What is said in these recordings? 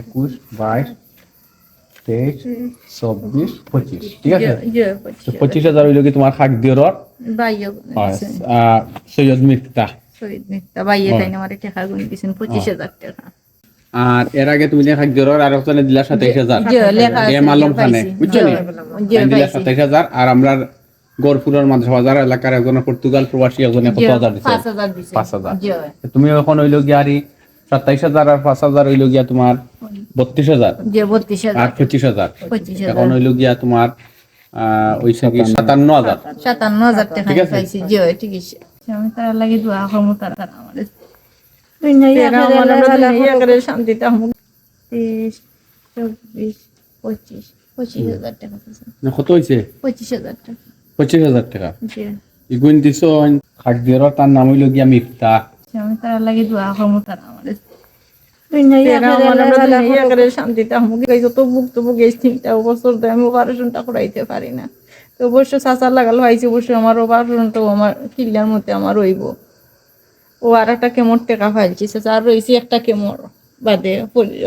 একুশ বাইশ তেইশ চব্বিশ পঁচিশ ঠিক আছে? পঁচিশ হাজার হইল কি তোমার সৈয়দ বাইয়ে তাই আমার টাকা গুনি দিয়েছেন পঁচিশ হাজার টাকা। আর এর আগে তুমি যে খাদ্যর আর ওখানে দিলা সাতাইশ হাজার। লেখা এম আলম খানে বুঝছ আমি দিলা সাতাইশ হাজার আর আমরা গড়পুরের মাঝে বাজার এলাকার একজন পর্তুগাল প্রবাসী একজনে কত হাজার দিছে। পাঁচ হাজার তুমি এখন হইল গিয়া আর সাতাইশ হাজার আর পাঁচ হাজার হইল গিয়া তোমার বত্রিশ হাজার। আর পঁচিশ হাজার। এখন হইল গিয়া তোমার ওই সঙ্গে সাতান্ন। হাজার। সাতান্ন হাজার টাকা ঠিক আছে? পাইছি। জি ঠিক আছে। আমি তারা লাগি দোয়া করব তারা তারা আমাদের। শান্তিতে তেইশ চব্বিশ পঁচিশ পঁচিশ হাজার টাকা কত হয়েছে পঁচিশ হাজার টাকা। পঁচিশ হাজার টাকা। ইগুন দিছ খাদ্যর তার নাম হইল গিয়া মিফতা আমি তারা লাগি দোয়া করব তারা আমাদের। শান্তিতে আমাকে তিনটা বছর ধরে আমি অপারেশনটা করাইতে পারি না তো অবশ্য চাচার লাগাল হয়েছে অবশ্য আমার অপারেশনটা আমার কিল্লার মধ্যে আমার রইব ও আর একটা কেমন টেকা ফাইলছি চাচা আর রয়েছে একটা কেমোর বাদে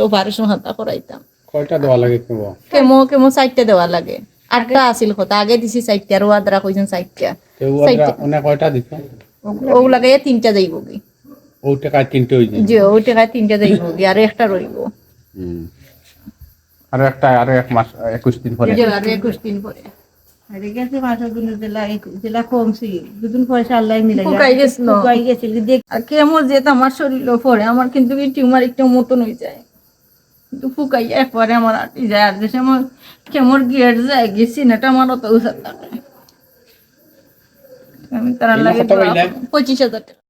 অপারেশন হাতা করাইতাম কয়টা দেওয়া লাগে কেব কেমো কেমো চারটা দেওয়া লাগে। আটটা আছিল কথা আগে দিছি চারটা আর ওয়াদরা কইছেন চারটা ওনে কয়টা দিছ? ওগুলাকে তিনটা যাইব কি? ও টাকায় তিনটে যে ওই টাকায় তিনটা যাইব কি আর একটা রইব। আর একটা আরও এক মাস একুশ দিন পরে। আর একুশ দিন পরে। আমার শরীরও পরে আমার কিন্তু টিউমার একটা মতন হয়ে যায়। কিন্তু ফুকাই একবারে আমার আটি যায় আর দেশে আমার কেমন যায় গেছি না আমার অত উসার থাকে আমি তারা লাগে পঁচিশ হাজার টাকা।